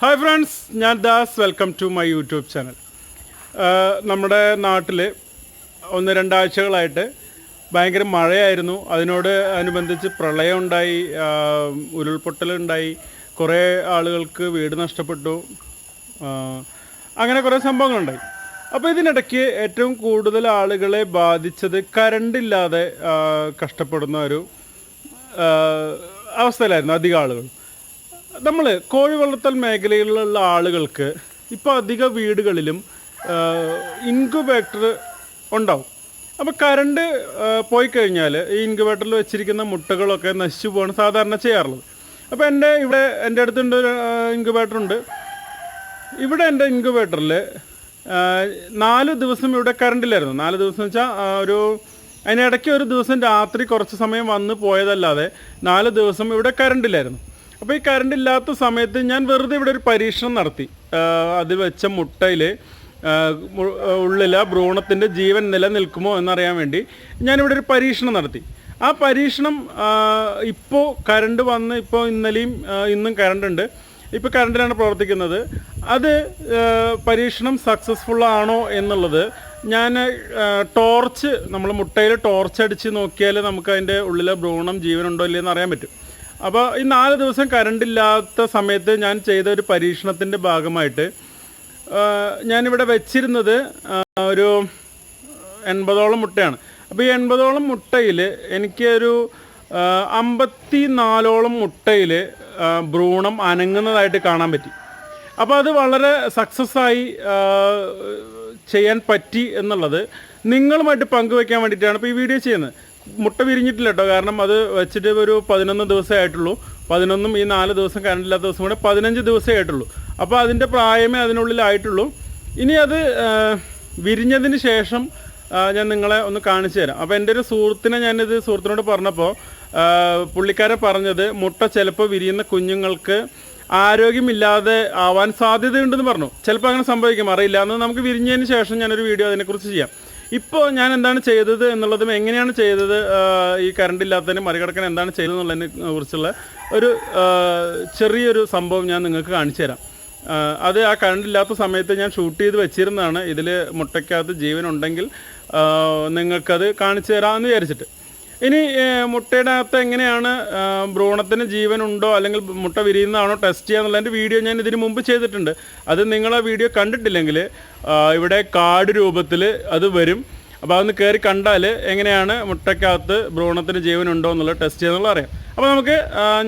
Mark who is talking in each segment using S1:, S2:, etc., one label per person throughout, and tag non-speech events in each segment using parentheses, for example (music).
S1: Hi friends ഞാൻ Das. Welcome to my YouTube channel നമ്മുടെ നാട്ടിൽ ഒന്ന് രണ്ടാഴ്ചകളായിട്ട് ഭയങ്കര മഴയായിരുന്നു. അതിനോട് അനുബന്ധിച്ച് പ്രളയം ഉണ്ടായി ഉരുൾപൊട്ടലുണ്ടായി കുറേ ആളുകൾക്ക് വീട് നഷ്ടപ്പെട്ടു. അങ്ങനെ കുറേ സംഭവങ്ങളുണ്ടായി. അപ്പോൾ ഇതിനിടയ്ക്ക് ഏറ്റവും കൂടുതൽ ആളുകളെ ബാധിച്ചത് കറണ്ട് ഇല്ലാതെ കഷ്ടപ്പെടുന്ന ഒരു അവസ്ഥയിലായിരുന്നു അധികം ആളുകൾ. നമ്മൾ കോഴി വളർത്തൽ മേഖലയിലുള്ള ആളുകൾക്ക് ഇപ്പോൾ അധിക വീടുകളിലും ഇൻക്യുബേറ്റർ ഉണ്ടാവും. അപ്പോൾ കറണ്ട് പോയി കഴിഞ്ഞാൽ ഈ ഇൻക്യുബേറ്ററിൽ വെച്ചിരിക്കുന്ന മുട്ടകളൊക്കെ നശിച്ചു പോവാണ് സാധാരണ ചെയ്യാറുള്ളത്. അപ്പോൾ എന്റെ ഇവിടെ എന്റെ അടുത്തുണ്ട് ഒരു ഇൻക്യുബേറ്റർ ഉണ്ട്. ഇവിടെ എന്റെ ഇൻക്യുബേറ്ററിൽ നാല് ദിവസം ഇവിടെ കറണ്ടില്ലായിരുന്നു നാല് ദിവസം വെച്ചാൽ ഒരു അതിനിടയ്ക്ക് ഒരു ദിവസം രാത്രി കുറച്ച് സമയം വന്ന് പോയതല്ലാതെ നാല് ദിവസം ഇവിടെ കറണ്ടില്ലായിരുന്നു അപ്പോൾ ഈ കറണ്ട് ഇല്ലാത്ത സമയത്ത് ഞാൻ വെറുതെ ഇവിടെ ഒരു പരീക്ഷണം നടത്തി. അത് വെച്ച മുട്ടയിൽ ഉള്ളില ഭ്രൂണത്തിന്റെ ജീവൻ നിലനിൽക്കുമോ എന്നറിയാൻ വേണ്ടി ഞാനിവിടെ ഒരു പരീക്ഷണം നടത്തി. ആ പരീക്ഷണം ഇപ്പോൾ കറണ്ട് വന്ന് ഇപ്പോൾ ഇന്നലെയും ഇന്നും കറണ്ട് ഉണ്ട്. ഇപ്പോൾ കറണ്ടിലാണ് പ്രവർത്തിക്കുന്നത്. അത് പരീക്ഷണം സക്സസ്ഫുൾ ആണോ എന്നുള്ളത് ഞാൻ ടോർച്ച് നമ്മൾ മുട്ടയിൽ ടോർച്ച് അടിച്ച് നോക്കിയാൽ നമുക്ക് അതിന്റെ ഉള്ളിലെ ഭ്രൂണം ജീവനുണ്ടോ ഇല്ലയെന്ന് അറിയാൻ പറ്റും. അപ്പോൾ ഈ നാല് ദിവസം കരണ്ടില്ലാത്ത സമയത്ത് ഞാൻ ചെയ്ത ഒരു പരീക്ഷണത്തിന്റെ ഭാഗമായിട്ട് ഞാനിവിടെ വെച്ചിരുന്നത് ഒരു എൺപതോളം മുട്ടയാണ്. അപ്പോൾ ഈ എൺപതോളം മുട്ടയിൽ എനിക്ക് ഒരു ആ, അമ്പത്തി നാലോളം മുട്ടയിൽ ഭ്രൂണം അനങ്ങുന്നതായിട്ട് കാണാൻ പറ്റി. അപ്പോൾ അത് വളരെ സക്സസ് ആയി ചെയ്യാൻ പറ്റി എന്നുള്ളത് നിങ്ങളുമായിട്ട് പങ്കുവെക്കാൻ വേണ്ടിയിട്ടാണ് ഇപ്പോൾ ഈ വീഡിയോ ചെയ്യുന്നത്. മുട്ട വിരിഞ്ഞിട്ടില്ല കേട്ടോ കാരണം അത് വെച്ചിട്ട് ഒരു പതിനൊന്ന് ദിവസമേ ആയിട്ടുള്ളൂ. പതിനൊന്നും ഈ നാല് ദിവസം കറണ്ടില്ലാത്ത ദിവസം കൂടെ പതിനഞ്ച് ദിവസമേ ആയിട്ടുള്ളൂ. അപ്പോൾ അതിന്റെ പ്രായമേ അതിനുള്ളിലായിട്ടുള്ളൂ ഇനി അത് വിരിഞ്ഞതിന് ശേഷം ഞാൻ നിങ്ങളെ ഒന്ന് കാണിച്ചു തരാം. അപ്പോൾ എന്റെ ഒരു സുഹൃത്തിനെ ഞാനിത് സുഹൃത്തിനോട് പറഞ്ഞപ്പോൾ പുള്ളിക്കാരെ പറഞ്ഞത് മുട്ട ചിലപ്പോൾ വിരിയുന്ന കുഞ്ഞുങ്ങൾക്ക് ആരോഗ്യമില്ലാതെ ആവാൻ സാധ്യതയുണ്ടെന്ന് പറഞ്ഞു. ചിലപ്പോൾ അങ്ങനെ സംഭവിക്കും. അറിയില്ല. എന്ന് നമുക്ക് വിരിഞ്ഞതിന് ശേഷം ഞാനൊരു വീഡിയോ അതിനെക്കുറിച്ച് ചെയ്യാം. ഇപ്പോൾ ഞാൻ എന്താണ് ചെയ്തത് എന്നുള്ളതും എങ്ങനെയാണ് ചെയ്തത് ഈ കറണ്ട് ഇല്ലാത്തതിന് മറികടക്കാൻ എന്താണ് ചെയ്തതെന്നുള്ളതിനെ കുറിച്ചുള്ള ഒരു ചെറിയൊരു സംഭവം ഞാൻ നിങ്ങൾക്ക് കാണിച്ചു തരാം. അത് ആ കറണ്ട് ഇല്ലാത്ത സമയത്ത് ഞാൻ ഷൂട്ട് ചെയ്ത് വെച്ചിരുന്നതാണ്. ഇതിൽ മുട്ടയ്ക്കകത്ത് ജീവനുണ്ടെങ്കിൽ നിങ്ങൾക്കത് കാണിച്ചു തരാമെന്ന് വിചാരിച്ചിട്ട്. ഇനി മുട്ടയുടെ അകത്ത് എങ്ങനെയാണ് ഭ്രൂണത്തിന് ജീവൻ ഉണ്ടോ അല്ലെങ്കിൽ മുട്ട വിരിയുന്നതാണോ ടെസ്റ്റ് ചെയ്യുക എന്നുള്ളതിന്റെ വീഡിയോ ഞാൻ ഇതിന് മുമ്പ് ചെയ്തിട്ടുണ്ട്. അത് നിങ്ങൾ ആ വീഡിയോ കണ്ടിട്ടില്ലെങ്കിൽ ഇവിടെ കാർഡ് രൂപത്തിൽ അത് വരും. അപ്പോൾ അതൊന്ന് കയറി കണ്ടാൽ എങ്ങനെയാണ് മുട്ടയ്ക്കകത്ത് ഭ്രൂണത്തിന് ജീവൻ ഉണ്ടോ എന്നുള്ളത് ടെസ്റ്റ് ചെയ്യുന്നുള്ള അറിയാം. അപ്പോൾ നമുക്ക്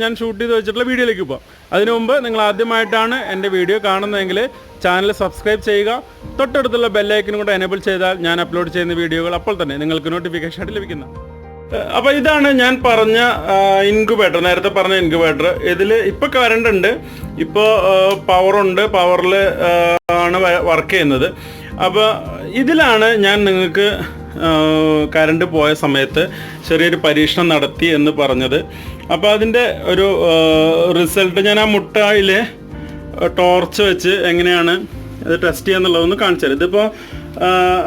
S1: ഞാൻ ഷൂട്ട് ചെയ്ത് വെച്ചിട്ടുള്ള വീഡിയോയിലേക്ക് പോകാം അതിനു മുമ്പ് നിങ്ങൾ ആദ്യമായിട്ടാണ് എന്റെ വീഡിയോ കാണുന്നതെങ്കിൽ ചാനൽ സബ്സ്ക്രൈബ് ചെയ്യുക. തൊട്ടടുത്തുള്ള ബെല്ലൈക്കനും കൂടെ എനേബിൾ ചെയ്താൽ ഞാൻ അപ്ലോഡ് ചെയ്യുന്ന വീഡിയോകൾ അപ്പോൾ തന്നെ നിങ്ങൾക്ക് നോട്ടിഫിക്കേഷൻ ആയിട്ട് ലഭിക്കുന്ന അപ്പോൾ ഇതാണ് ഞാൻ പറഞ്ഞ ഇൻക്യുബേറ്റർ നേരത്തെ പറഞ്ഞ ഇൻക്യുബേറ്റർ ഇതിൽ ഇപ്പോൾ കറണ്ട് ഉണ്ട്. ഇപ്പോൾ പവറുണ്ട് പവറിൽ ആണ് വർക്ക് ചെയ്യുന്നത്. അപ്പോൾ ഇതിലാണ് ഞാൻ നിങ്ങൾക്ക് കറണ്ട് പോയ സമയത്ത് ചെറിയൊരു പരീക്ഷണം നടത്തി എന്ന് പറഞ്ഞത്. അപ്പോൾ അതിന്റെ ഒരു റിസൾട്ട് ഞാൻ ആ മുട്ടായിൽ ടോർച്ച് വെച്ച് എങ്ങനെയാണ് അത് ടെസ്റ്റ് ചെയ്യാന്നുള്ളതൊന്ന് കാണിച്ചു ഇതിപ്പോ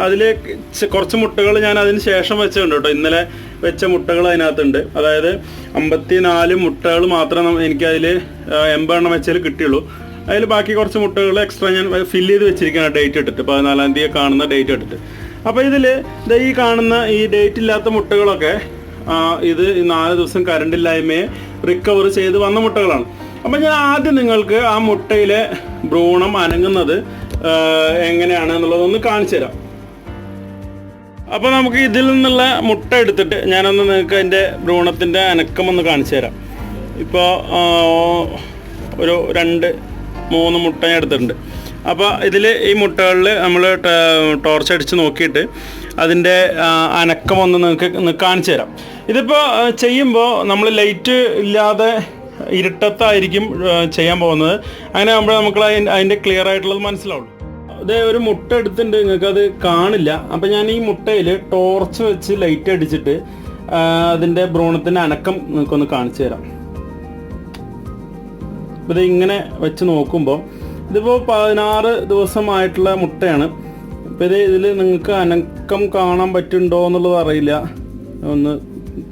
S1: അതിൽ കുറച്ച് മുട്ടകൾ ഞാൻ അതിന് ശേഷം വെച്ചിട്ടുണ്ട് കേട്ടോ ഇന്നലെ വെച്ച മുട്ടകൾ അതിനകത്തുണ്ട്. അതായത് അമ്പത്തി നാല് മുട്ടകൾ മാത്രം എനിക്കതിൽ എൺപതെണ്ണം വെച്ചാൽ കിട്ടിയുള്ളൂ. അതിൽ ബാക്കി കുറച്ച് മുട്ടകൾ എക്സ്ട്രാ ഞാൻ ഫില്ല് ചെയ്ത് വെച്ചിരിക്കുകയാണ് ഡേറ്റ് ഇട്ടിട്ട്. പതിനാലാം തീയതി കാണുന്ന ഡേറ്റ് ഇട്ടിട്ട്. അപ്പോൾ ഇതിൽ ഈ കാണുന്ന ഈ ഡേറ്റ് ഇല്ലാത്ത മുട്ടകളൊക്കെ ഇത് നാല് ദിവസം കറണ്ട് ഇല്ലായ്മയെ റിക്കവർ ചെയ്ത് വന്ന മുട്ടകളാണ്. അപ്പം ഞാൻ ആദ്യം നിങ്ങൾക്ക് ആ മുട്ടയിലെ ഭ്രൂണം അനങ്ങുന്നത് എങ്ങനെയാണ് എന്നുള്ളതൊന്ന് കാണിച്ചു തരാം. അപ്പോൾ നമുക്ക് ഇതിൽ നിന്നുള്ള മുട്ട എടുത്തിട്ട് ഞാനൊന്ന് നിങ്ങൾക്ക് അതിന്റെ ഭ്രൂണത്തിന്റെ അനക്കം ഒന്ന് കാണിച്ചു തരാം. ഇപ്പോൾ ഒരു രണ്ട് മൂന്ന് മുട്ട ഞാൻ എടുത്തിട്ടുണ്ട്. അപ്പോൾ ഇതിൽ ഈ മുട്ടകളിൽ നമ്മൾ ടോർച്ച് അടിച്ച് നോക്കിയിട്ട് അതിന്റെ അനക്കം ഒന്ന് നിങ്ങൾക്ക് കാണിച്ചു തരാം. ഇതിപ്പോൾ ചെയ്യുമ്പോൾ നമ്മൾ ലൈറ്റ് ഇല്ലാതെ ഇരുട്ടത്തായിരിക്കും ചെയ്യാൻ പോകുന്നത്. അങ്ങനെ ആകുമ്പോൾ നമുക്ക് അതിന്റെ ക്ലിയർ ആയിട്ടുള്ളത് മനസ്സിലാവുള്ളൂ. അതേ ഒരു മുട്ട എടുത്തിട്ടുണ്ട്. നിങ്ങൾക്ക് അത് കാണില്ല. അപ്പം ഞാൻ ഈ മുട്ടയിൽ ടോർച്ച് വെച്ച് ലൈറ്റ് അടിച്ചിട്ട് അതിന്റെ ഭ്രൂണത്തിന്റെ അനക്കം നിങ്ങൾക്കൊന്ന് കാണിച്ചു തരാം. ഇത് ഇങ്ങനെ വെച്ച് നോക്കുമ്പോൾ ഇതിപ്പോൾ പതിനാറ് ദിവസമായിട്ടുള്ള മുട്ടയാണ്. അപ്പോൾ ഇത് ഇതിൽ നിങ്ങൾക്ക് അനക്കം കാണാൻ പറ്റുന്നുണ്ടോ എന്നുള്ളത് അറിയില്ല. ഒന്ന്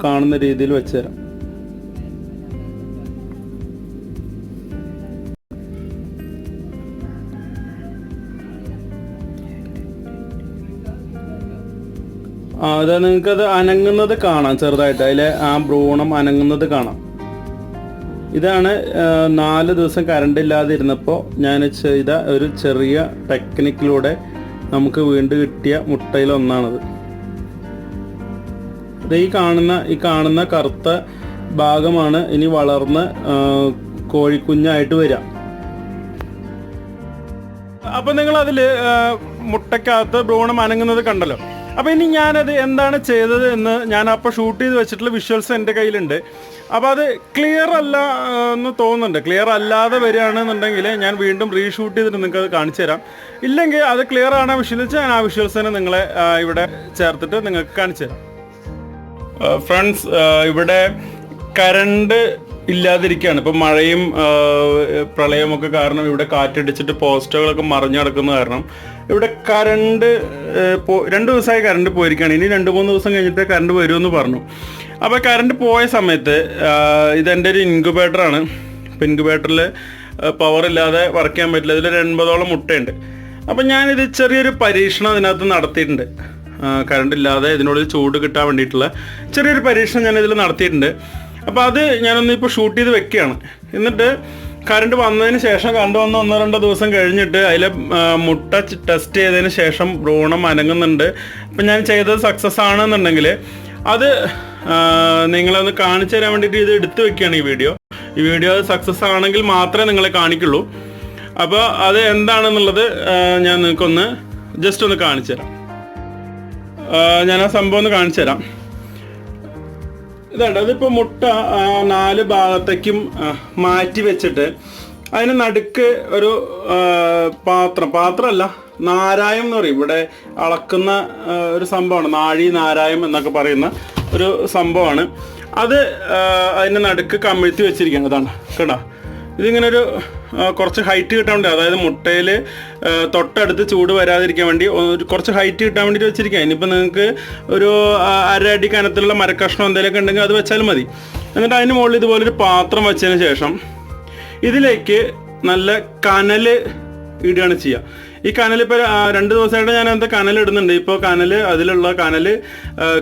S1: കാണുന്ന രീതിയിൽ വെച്ച് അത് നിങ്ങൾക്കത് അനങ്ങുന്നത് കാണാം ചെറുതായിട്ട്. അതിലെ ആ ഭ്രൂണം അനങ്ങുന്നത് കാണാം. ഇതാണ് നാല് ദിവസം കറണ്ട് ഇല്ലാതെ ഇരുന്നപ്പോൾ ഞാൻ ചെയ്ത ഒരു ചെറിയ ടെക്നിക്കിലൂടെ നമുക്ക് വീണ്ടും കിട്ടിയ മുട്ടയിലൊന്നാണത്. അത് ഈ കാണുന്ന ഈ കാണുന്ന കറുത്ത ഭാഗമാണ് ഇനി വളർന്ന് കോഴിക്കുഞ്ഞായിട്ട് വരിക. അപ്പൊ നിങ്ങൾ അതിൽ മുട്ടക്കകത്ത് ഭ്രൂണം അനങ്ങുന്നത് കണ്ടല്ലോ. അപ്പൊ ഇനി ഞാനത് എന്താണ് ചെയ്തത് എന്ന് ഞാൻ അപ്പൊ ഷൂട്ട് ചെയ്ത് വെച്ചിട്ടുള്ള വിഷ്വൽസ് എന്റെ കയ്യിലുണ്ട്. അപ്പൊ അത് ക്ലിയർ അല്ല എന്ന് തോന്നുന്നുണ്ട്. ക്ലിയർ അല്ലാതെ വരികയാണെന്നുണ്ടെങ്കിൽ ഞാൻ വീണ്ടും റീഷൂട്ട് ചെയ്തിട്ട് നിങ്ങൾക്ക് അത് കാണിച്ചു തരാം. ഇല്ലെങ്കിൽ അത് ക്ലിയർ ആണ് വിഷ്വൽ വെച്ചാൽ ഞാൻ ആ വിഷ്വൽസ് തന്നെ നിങ്ങളെ ഇവിടെ ചേർത്തിട്ട് നിങ്ങൾക്ക് കാണിച്ചു തരാം. ഫ്രണ്ട്സ് ഇവിടെ കരണ്ട് ഇല്ലാതിരിക്കുകയാണ്. ഇപ്പം മഴയും പ്രളയമൊക്കെ കാരണം ഇവിടെ കാറ്റടിച്ചിട്ട് പോസ്റ്റുകളൊക്കെ മറിഞ്ഞു കിടക്കുന്ന കാരണം ഇവിടെ കറണ്ട് രണ്ട് ദിവസമായി കറണ്ട് പോയിരിക്കുകയാണ്. ഇനി രണ്ട് മൂന്ന് ദിവസം കഴിഞ്ഞിട്ട് കറണ്ട് വരുമെന്ന് പറഞ്ഞു. അപ്പോൾ കറണ്ട് പോയ സമയത്ത് ഇതെന്റെ ഒരു ഇൻക്യുബേറ്ററാണ്. ഇപ്പം ഇൻക്യുബേറ്ററിൽ പവർ ഇല്ലാതെ വർക്ക് ചെയ്യാൻ പറ്റില്ല. ഇതിൽ എൺപതോളം മുട്ടയുണ്ട്. അപ്പം ഞാനിത് ചെറിയൊരു പരീക്ഷണം അതിനകത്ത് നടത്തിയിട്ടുണ്ട്. കറണ്ട് ഇല്ലാതെ ഇതിനുള്ളിൽ ചൂട് കിട്ടാൻ വേണ്ടിയിട്ടുള്ള ചെറിയൊരു പരീക്ഷണം ഞാൻ നടത്തിയിട്ടുണ്ട്. അപ്പോൾ അത് ഞാനൊന്ന് ഇപ്പോൾ ഷൂട്ട് ചെയ്ത് വെക്കുകയാണ്. എന്നിട്ട് കറണ്ട് വന്നതിന് ശേഷം കറണ്ട് വന്ന് ഒന്നോ രണ്ടോ ദിവസം കഴിഞ്ഞിട്ട് അതിലെ മുട്ട ടെസ്റ്റ് ചെയ്തതിന് ശേഷം ഭ്രൂണം അനങ്ങുന്നുണ്ട്. അപ്പം ഞാൻ ചെയ്തത് സക്സസ് ആണെന്നുണ്ടെങ്കിൽ അത് നിങ്ങളെ നിങ്ങളൊന്ന് കാണിച്ചു തരാൻ വേണ്ടിയിട്ട് ഇത് എടുത്തു വെക്കുകയാണ് ഈ വീഡിയോ ഈ വീഡിയോ സക്സസ് ആണെങ്കിൽ മാത്രമേ നിങ്ങളെ കാണിക്കുള്ളൂ. അപ്പോൾ അത് എന്താണെന്നുള്ളത് ഞാൻ നിങ്ങൾക്കൊന്ന് ജസ്റ്റ് ഒന്ന് കാണിച്ചു തരാം. ഞാൻ ആ സംഭവം ഒന്ന് കാണിച്ചു തരാം. ഇതാണ് അതിപ്പോൾ മുട്ട നാല് ഭാഗത്തേക്കും മാറ്റി വെച്ചിട്ട് അതിന് നടുക്ക് ഒരു പാത്രം പാത്രമല്ല നാരായം എന്ന് പറയും. ഇവിടെ അളക്കുന്ന ഒരു സംഭവമാണ്. നാഴി നാരായം എന്നൊക്കെ പറയുന്ന ഒരു സംഭവമാണ്. അത് അതിന്റെ നടുക്ക് കമിഴ്ത്തി വെച്ചിരിക്കുന്നതാണ് കേട്ടോ. ഇതിങ്ങനെ ഒരു കുറച്ച് ഹൈറ്റ് കിട്ടാൻ വേണ്ടി അതായത് മുട്ടയിൽ തൊട്ടടുത്ത് ചൂട് വരാതിരിക്കാൻ വേണ്ടി കുറച്ച് ഹൈറ്റ് കിട്ടാൻ വേണ്ടിയിട്ട് വെച്ചിരിക്കുക ഇനിയിപ്പോൾ നിങ്ങൾക്ക് ഒരു അര അടി കനത്തിലുള്ള മരക്കഷ്ണം എന്തെങ്കിലുമൊക്കെ ഉണ്ടെങ്കിൽ അത് വെച്ചാലും മതി. എന്നിട്ട് അതിന് മുകളിൽ ഇതുപോലൊരു പാത്രം വെച്ചതിന് ശേഷം ഇതിലേക്ക് നല്ല കനൽ ഇടുകയാണ് ചെയ്യുക ഈ കനൽ ഇപ്പോൾ രണ്ട് ദിവസമായിട്ട് ഞാൻ എന്താ കനൽ ഇടുന്നുണ്ട്. ഇപ്പോൾ കനൽ അതിലുള്ള കനൽ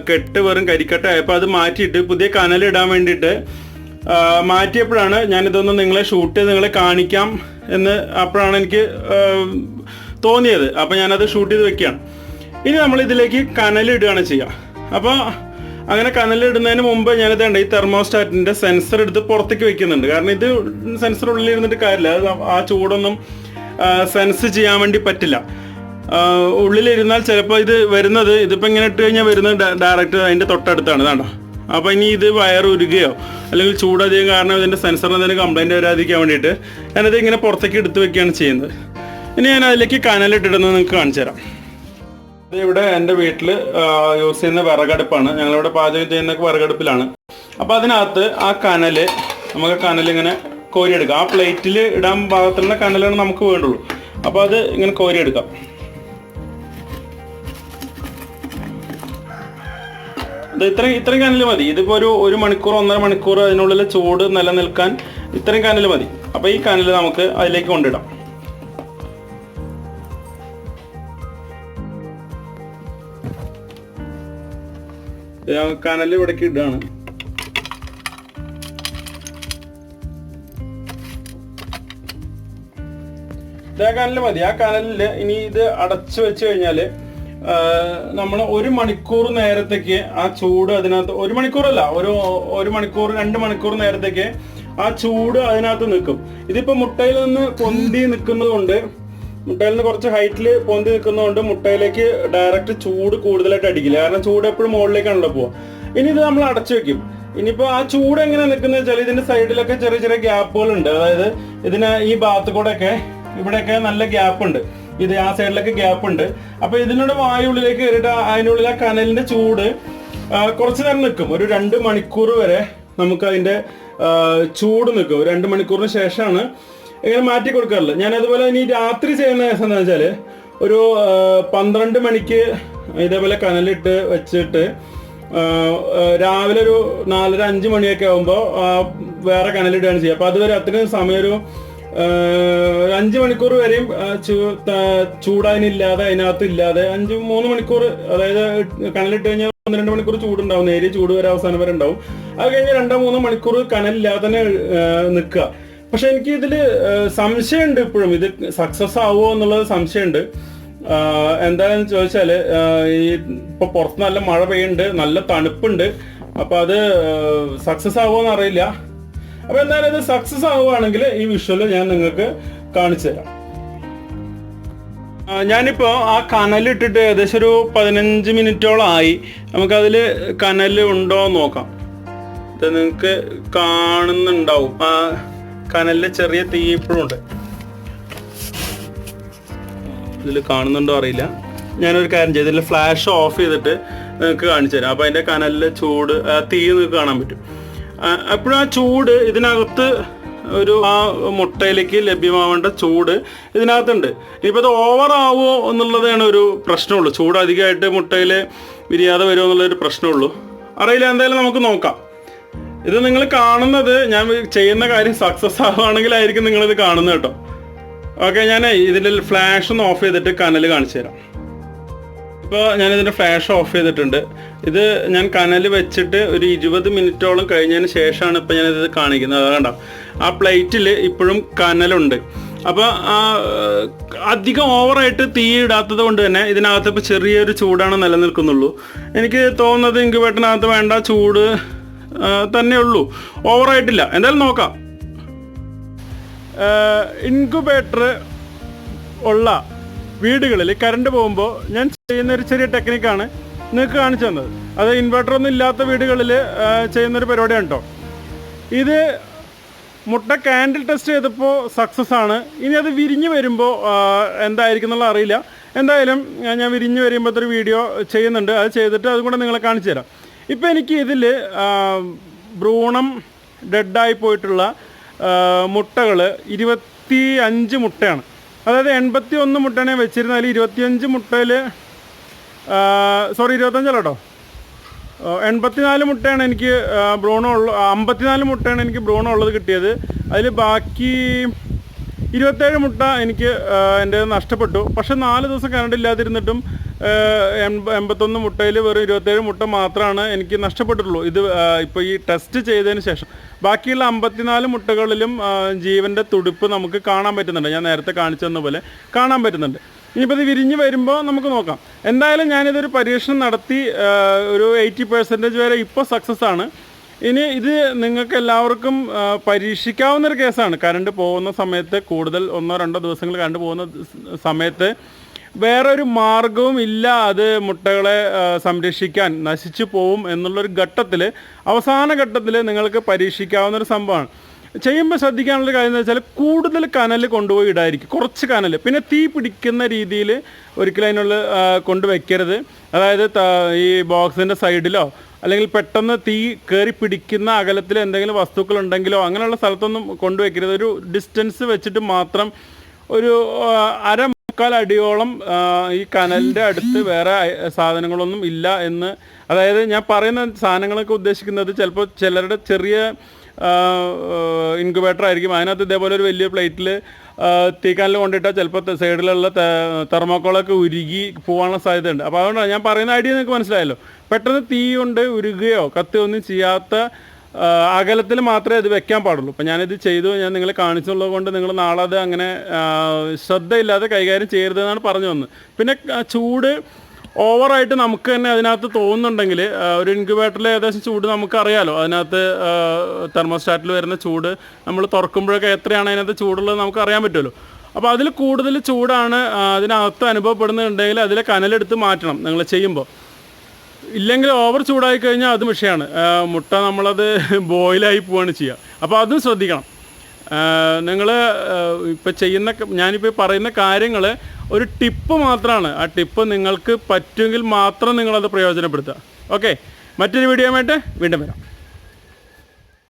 S1: കെട്ട് വെറും കരിക്കട്ട ആയപ്പോൾ അത് മാറ്റിയിട്ട് പുതിയ കനൽ ഇടാൻ വേണ്ടിയിട്ട് മാറ്റിയപ്പോഴാണ് ഞാനിതൊന്ന് നിങ്ങളെ ഷൂട്ട് ചെയ്ത് നിങ്ങളെ കാണിക്കാം എന്ന് അപ്പോഴാണ് എനിക്ക് തോന്നിയത്. അപ്പോൾ ഞാനത് ഷൂട്ട് ചെയ്ത് വെക്കുകയാണ്. ഇനി നമ്മൾ ഇതിലേക്ക് കനലിടുകയാണ് ചെയ്യുക. അപ്പോൾ അങ്ങനെ കനലിടുന്നതിന് മുമ്പ് ഞാനിത് ഉണ്ട് ഈ തെർമോസ്റ്റാറ്റിന്റെ സെൻസർ എടുത്ത് പുറത്തേക്ക് വെക്കുന്നുണ്ട്. കാരണം ഇത് സെൻസർ ഉള്ളിലിരുന്നിട്ട് കാര്യമില്ല. ആ ചൂടൊന്നും സെൻസ് ചെയ്യാൻ വേണ്ടി പറ്റില്ല. ഉള്ളിലിരുന്നാൽ ചിലപ്പോൾ ഇത് വരുന്നത് ഇതിപ്പോൾ ഇങ്ങനെ ഇട്ട് കഴിഞ്ഞാൽ വരുന്നത് ഡയറക്റ്റ് അതിന്റെ തൊട്ടടുത്താണ്. ഇതാണ്ടോ? അപ്പോൾ ഇനി ഇത് വയർ ഉരുകയോ അല്ലെങ്കിൽ ചൂടധികം കാരണം ഇതിന്റെ സെൻസറിന് എന്തെങ്കിലും കംപ്ലൈന്റ് വരാതിരിക്കാൻ വേണ്ടിയിട്ട് ഞാനത് ഇങ്ങനെ പുറത്തേക്ക് എടുത്ത് വെക്കുകയാണ് ചെയ്യുന്നത്. ഇനി ഞാൻ അതിലേക്ക് കനലിട്ടിടുന്നത് നിങ്ങൾക്ക് കാണിച്ചു തരാം. ഇവിടെ എന്റെ വീട്ടിൽ യൂസ് ചെയ്യുന്ന വിറകടുപ്പാണ്. ഞങ്ങളിവിടെ പാചകം ചെയ്യുന്ന വിറകടുപ്പിലാണ്. അപ്പോൾ അതിനകത്ത് ആ കനൽ നമുക്ക് കനൽ ഇങ്ങനെ കോരിയെടുക്കാം. ആ പ്ലേറ്റിൽ ഇടാൻ ഭാഗത്തുള്ള കനലാണ് നമുക്ക് വേണ്ടുള്ളൂ. അപ്പോൾ അത് ഇങ്ങനെ കോരിയെടുക്കാം. ഇത് ഇത്രയും ഇത്രയും കനൽ മതി. ഇതിപ്പോൾ ഒരു ഒരു മണിക്കൂർ ഒന്നര മണിക്കൂർ അതിനുള്ളിൽ ചൂട് നിലനിൽക്കാൻ ഇത്രയും കനൽ മതി. അപ്പോൾ ഈ കനൽ നമുക്ക് അതിലേക്ക് കൊണ്ടിടാം. കനൽ ഇവിടേക്ക് ഇടുകയാണ് ഇത് ആ മതി. ആ കനലിൽ ഇനി ഇത് അടച്ചു വെച്ച് കഴിഞ്ഞാൽ നമ്മൾ ഒരു മണിക്കൂർ നേരത്തേക്ക് ആ ചൂട് അതിനകത്ത് ഒരു മണിക്കൂറല്ല ഒരു ഒരു മണിക്കൂർ രണ്ട് മണിക്കൂർ നേരത്തേക്ക് ആ ചൂട് അതിനകത്ത് നിൽക്കും. ഇതിപ്പോ മുട്ടയിൽ നിന്ന് പൊന്തി നിൽക്കുന്നത് കൊണ്ട് മുട്ടയിൽ നിന്ന് കുറച്ച് ഹൈറ്റിൽ പൊന്തി നിൽക്കുന്നതുകൊണ്ട് മുട്ടയിലേക്ക് ഡയറക്റ്റ് ചൂട് കൂടുതലായിട്ട് അടിക്കില്ല. കാരണം ചൂട് എപ്പോഴും മുകളിലേക്കാണല്ലോ പോവുക. ഇനി ഇത് നമ്മൾ അടച്ചു വെക്കും. ഇനിയിപ്പോ ആ ചൂട് എങ്ങനെ നിൽക്കുന്നത് വെച്ചാൽ ഇതിന്റെ സൈഡിലൊക്കെ ചെറിയ ചെറിയ ഗ്യാപ്പുകൾ ഉണ്ട് അതായത് ഇതിന് ഈ ഭാഗത്ത് കൂടെ ഒക്കെ ഇവിടെയൊക്കെ നല്ല ഗ്യാപ്പ് ഉണ്ട് ഇത് ആ സൈഡിലൊക്കെ ഗ്യാപ്പ് ഉണ്ട്. അപ്പൊ ഇതിനോട് വായുള്ളിലേക്ക് കയറിയിട്ട് അതിനുള്ളിൽ ആ കനലിന്റെ ചൂട് കുറച്ചു നേരം നിൽക്കും. ഒരു രണ്ട് മണിക്കൂർ വരെ നമുക്ക് അതിന്റെ ചൂട് നിൽക്കും. ഒരു രണ്ട് മണിക്കൂറിന് ശേഷമാണ് ഇങ്ങനെ മാറ്റി കൊടുക്കാറില്ല ഞാൻ അതുപോലെ ഇനി രാത്രി ചെയ്യുന്ന ദിവസം എന്താ വെച്ചാൽ ഒരു പന്ത്രണ്ട് മണിക്ക് ഇതേപോലെ കനലിട്ട് വെച്ചിട്ട് രാവിലെ ഒരു നാലര അഞ്ച് മണിയൊക്കെ ആകുമ്പോൾ വേറെ കനലിടുകയാണ് ചെയ്യുക. അപ്പോൾ അതുവരെ അത്രയും സമയം ഒരു അഞ്ച് മണിക്കൂർ വരെയും ആ, ചൂ- ത- ചൂടതിനില്ലാതെ അതിനകത്ത് ഇല്ലാതെ അഞ്ച് മൂന്ന് മണിക്കൂർ അതായത് കനലിട്ട് കഴിഞ്ഞാൽ ഒന്ന് രണ്ട് മണിക്കൂർ ചൂടുണ്ടാവും. നേരിയ ചൂട് വരെ അവസാനം വരെ ഉണ്ടാവും. അത് കഴിഞ്ഞ് രണ്ടോ മൂന്നോ മണിക്കൂർ കനലില്ലാതെ തന്നെ നിൽക്കുക. പക്ഷെ എനിക്ക് ഇതിൽ സംശയമുണ്ട് ഇപ്പോഴും. ഇത് സക്സസ് ആവുമോ എന്നുള്ളത് സംശയമുണ്ട്. എന്താണെന്ന് ചോദിച്ചാൽ ഈ ഇപ്പൊ പുറത്ത് നല്ല മഴ പെയ്യുന്നുണ്ട് നല്ല തണുപ്പുണ്ട്. അപ്പൊ അത് സക്സസ് ആവുമോ അറിയില്ല. അപ്പൊ എന്തായാലും ഇത് സക്സസ് ആവുകയാണെങ്കിൽ ഈ വിഷ്വൽ ഞാൻ നിങ്ങൾക്ക് കാണിച്ചു തരാം. ആ, ഞാനിപ്പോ ആ കനലിട്ടിട്ട് ഏകദേശം ഒരു പതിനഞ്ച് മിനിറ്റോളം ആയി. നമുക്കതിൽ കനൽ ഉണ്ടോ എന്ന് നോക്കാം. ഇത് നിങ്ങൾക്ക് കാണുന്നുണ്ടാവും. ആ കനലിൽ ചെറിയ തീ ഇപ്പോഴും ഉണ്ട്. ഇതിൽ കാണുന്നുണ്ടോ അറിയില്ല. ഞാനൊരു കാര്യം ചെയ്തില്ല ഫ്ലാഷ് ഓഫ് ചെയ്തിട്ട് നിങ്ങൾക്ക് കാണിച്ചു തരാം. അപ്പോൾ അതിന്റെ കനലിലെ ചൂട് തീ നിങ്ങൾക്ക് കാണാൻ പറ്റും. അപ്പോഴും ആ ചൂട് ഇതിനകത്ത് ഒരു ആ മുട്ടയിലേക്ക് ലഭ്യമാവേണ്ട ചൂട് ഇതിനകത്തുണ്ട്. ഇനിയിപ്പോൾ അത് ഓവർ ആവുമോ എന്നുള്ളതാണ് ഒരു പ്രശ്നമുള്ളൂ. ചൂട് അധികമായിട്ട് മുട്ടയിൽ വിരിയാതെ വരുമോ എന്നുള്ളൊരു പ്രശ്നമുള്ളൂ. അറിയില്ല എന്തായാലും നമുക്ക് നോക്കാം. ഇത് നിങ്ങൾ കാണുന്നത് ഞാൻ ചെയ്യുന്ന കാര്യം സക്സസ് ആവുകയാണെങ്കിലായിരിക്കും നിങ്ങളിത് കാണുന്നത് കേട്ടോ. ഓക്കെ ഞാൻ ഇതിൽ ഫ്ലാഷ് ഒന്ന് ഓഫ് ചെയ്തിട്ട് കനൽ കാണിച്ചു തരാം ഇപ്പോൾ ഞാനിതിന്റെ ഫ്ലാഷ് ഓഫ് ചെയ്തിട്ടുണ്ട്. ഇത് ഞാൻ കനൽ വെച്ചിട്ട് ഒരു ഇരുപത് മിനിറ്റോളം കഴിഞ്ഞതിന് ശേഷമാണ് ഇപ്പോൾ ഞാനിത് കാണിക്കുന്നത്. അത് കണ്ടോ? ആ പ്ലേറ്റിൽ ഇപ്പോഴും കനലുണ്ട്. അപ്പോൾ ആ അധികം ഓവറായിട്ട് തീ ഇടാത്തത് കൊണ്ട് തന്നെ ഇതിനകത്ത് ഇപ്പോൾ ചെറിയൊരു ചൂടാണ് നിലനിൽക്കുന്നുള്ളൂ. എനിക്ക് തോന്നുന്നത് ഇൻക്യുബേറ്ററിനകത്ത് വേണ്ട ചൂട് തന്നെ ഉള്ളൂ. ഓവറായിട്ടില്ല. എന്തായാലും നോക്കാം. ഇൻക്യുബേറ്റർ ഉള്ള വീടുകളിൽ കറണ്ട് പോകുമ്പോൾ ഞാൻ ചെയ്യുന്ന ഒരു ചെറിയ ടെക്നിക്കാണ് നിങ്ങൾക്ക് കാണിച്ചു തന്നത്. അത് ഇൻവെർട്ടർ ഒന്നും ഇല്ലാത്ത വീടുകളിൽ ചെയ്യുന്നൊരു പരിപാടിയാണ് കേട്ടോ ഇത് മുട്ട കാൻഡിൽ ടെസ്റ്റ് ചെയ്തപ്പോൾ സക്സസ് ആണ്. ഇനി അത് വിരിഞ്ഞ് വരുമ്പോൾ എന്തായിരിക്കും എന്നുള്ള അറിയില്ല. എന്തായാലും ഞാൻ വിരിഞ്ഞ് വരുമ്പോഴത്തെ ഒരു വീഡിയോ ചെയ്യുന്നുണ്ട്. അത് ചെയ്തിട്ട് അതും കൂടെ നിങ്ങളെ കാണിച്ചു തരാം. ഇപ്പോൾ എനിക്ക് ഇതിൽ ഭ്രൂണം ഡെഡായി പോയിട്ടുള്ള മുട്ടകൾ ഇരുപത്തി അഞ്ച് മുട്ടയാണ്. അതായത് എൺപത്തി ഒന്ന് മുട്ടനെ വെച്ചിരുന്നാൽ ഇരുപത്തിയഞ്ച് മുട്ടയിൽ സോറി ഇരുപത്തഞ്ചല്ല കേട്ടോ. എൺപത്തിനാല് മുട്ടയാണ് എനിക്ക് ബ്രൂണോ ഉള്ള അമ്പത്തിനാല് മുട്ടയാണ് എനിക്ക് ബ്രൂണോ ഉള്ളത് കിട്ടിയത്. അതിൽ ബാക്കി ഇരുപത്തേഴ് മുട്ട എനിക്ക് എന്റെ നഷ്ടപ്പെട്ടു. പക്ഷെ നാല് ദിവസം കറണ്ട് ഇല്ലാതിരുന്നിട്ടും എൺപത്തൊന്ന് മുട്ടയിൽ വെറും ഇരുപത്തേഴ് മുട്ട മാത്രമാണ് എനിക്ക് നഷ്ടപ്പെട്ടിട്ടുള്ളൂ. ഇത് ഇപ്പോൾ ഈ ടെസ്റ്റ് ചെയ്തതിന് ശേഷം. ബാക്കിയുള്ള അമ്പത്തിനാല് മുട്ടകളിലും ജീവന്റെ തുടിപ്പ് നമുക്ക് കാണാൻ പറ്റുന്നുണ്ട്. ഞാൻ നേരത്തെ കാണിച്ചു കാണാൻ പറ്റുന്നുണ്ട്. ഇനിയിപ്പോൾ ഇത് വിരിഞ്ഞ് വരുമ്പോൾ നമുക്ക് നോക്കാം. എന്തായാലും ഞാനിതൊരു പരീക്ഷണം നടത്തി ഒരു എയ്റ്റി പെർസെന്റേജ് വരെ ഇപ്പോൾ സക്സസ് ആണ്. ഇനി ഇത് നിങ്ങൾക്ക് എല്ലാവർക്കും പരീക്ഷിക്കാവുന്നൊരു കേസാണ്. കറണ്ട് പോകുന്ന സമയത്ത് കൂടുതൽ ഒന്നോ രണ്ടോ ദിവസങ്ങൾ കറണ്ട് പോകുന്ന സമയത്ത് വേറെ ഒരു മാർഗവും ഇല്ല അത് മുട്ടകളെ സംരക്ഷിക്കാൻ നശിച്ചു പോവും എന്നുള്ളൊരു ഘട്ടത്തിൽ അവസാന ഘട്ടത്തിൽ നിങ്ങൾക്ക് പരീക്ഷിക്കാവുന്ന ഒരു സംഭവമാണ്. ചെയ്യുമ്പോൾ ശ്രദ്ധിക്കാനുള്ള കാര്യം എന്ന് വെച്ചാൽ കൂടുതൽ കനൽ കൊണ്ടുപോയി ഇടായിരിക്കും കുറച്ച് കനൽ പിന്നെ തീ പിടിക്കുന്ന രീതിയിൽ ഒരിക്കലും അതിനുള്ള കൊണ്ടുവയ്ക്കരുത് അതായത് ഈ ബോക്സിന്റെ സൈഡിലോ അല്ലെങ്കിൽ പെട്ടെന്ന് തീ കയറി പിടിക്കുന്ന അകലത്തിൽ എന്തെങ്കിലും വസ്തുക്കൾ ഉണ്ടെങ്കിലോ അങ്ങനെയുള്ള സ്ഥലത്തൊന്നും കൊണ്ടുവയ്ക്കരുത് ഒരു ഡിസ്റ്റൻസ് വെച്ചിട്ട് മാത്രം ഒരു അര മുക്കാൽ അടിയോളം ഈ കനലിന്റെ അടുത്ത് വേറെ സാധനങ്ങളൊന്നും ഇല്ല എന്ന്. അതായത് ഞാൻ പറയുന്ന സാധനങ്ങളൊക്കെ ഉദ്ദേശിക്കുന്നത് ചിലപ്പോൾ ചിലരുടെ ചെറിയ ഇൻക്യുബേറ്റർ ആയിരിക്കും. അതിനകത്ത് ഇതേപോലെ ഒരു വലിയ പ്ലേറ്റിൽ തീക്കാനിൽ കൊണ്ടിട്ടാൽ ചിലപ്പോൾ സൈഡിലുള്ള തെർമോക്കോളൊക്കെ ഉരുകി പോകാനുള്ള സാധ്യതയുണ്ട്. അപ്പോൾ അതുകൊണ്ടാണ് ഞാൻ പറയുന്ന ഐഡിയ നിങ്ങൾക്ക് മനസ്സിലായല്ലോ. പെട്ടെന്ന് തീ കൊണ്ട് ഉരുകുകയോ കത്തുകയോ ഒന്നും ചെയ്യാത്ത അകലത്തിൽ മാത്രമേ അത് വെക്കാൻ പാടുള്ളൂ. അപ്പോൾ ഞാനിത് ചെയ്തു ഞാൻ നിങ്ങളെ കാണിച്ചുള്ളത് കൊണ്ട് നിങ്ങൾ നാളെ അത് അങ്ങനെ ശ്രദ്ധയില്ലാതെ കൈകാര്യം ചെയ്യരുതെന്നാണ് പറഞ്ഞു വന്നത് പിന്നെ ചൂട് ഓവറായിട്ട് നമുക്ക് തന്നെ അതിനകത്ത് തോന്നുന്നുണ്ടെങ്കിൽ ഒരു ഇൻക്യുബേറ്ററിൽ ഏകദേശം ചൂട് നമുക്കറിയാലോ അതിനകത്ത് തെർമോസ്റ്റാറ്റിൽ വരുന്ന ചൂട് നമ്മൾ തുറക്കുമ്പോഴൊക്കെ എത്രയാണ് അതിനകത്ത് ചൂടുള്ളത് നമുക്ക് അറിയാൻ പറ്റുമല്ലോ. അപ്പോൾ അതിൽ കൂടുതൽ ചൂടാണ് അതിനകത്ത് അനുഭവപ്പെടുന്നുണ്ടെങ്കിൽ അതിലെ കനലെടുത്ത് മാറ്റണം നിങ്ങൾ ചെയ്യുമ്പോൾ. ഇല്ലെങ്കിൽ ഓവർ ചൂടായി കഴിഞ്ഞാൽ അതും വിഷയമാണ്. മുട്ട നമ്മളത് (laughs) ബോയിലായി പോവുകയാണ് ചെയ്യുക അപ്പോൾ അതും ശ്രദ്ധിക്കണം. നിങ്ങൾ ഇപ്പോൾ ചെയ്യുന്ന ഞാനിപ്പോൾ പറയുന്ന കാര്യങ്ങൾ ഒരു ടിപ്പ് മാത്രമാണ് ആ ടിപ്പ് നിങ്ങൾക്ക് പറ്റുമെങ്കിൽ മാത്രം നിങ്ങളത് പ്രയോജനപ്പെടുത്തുക. ഓക്കെ മറ്റൊരു വീഡിയോ വീണ്ടും വരാം.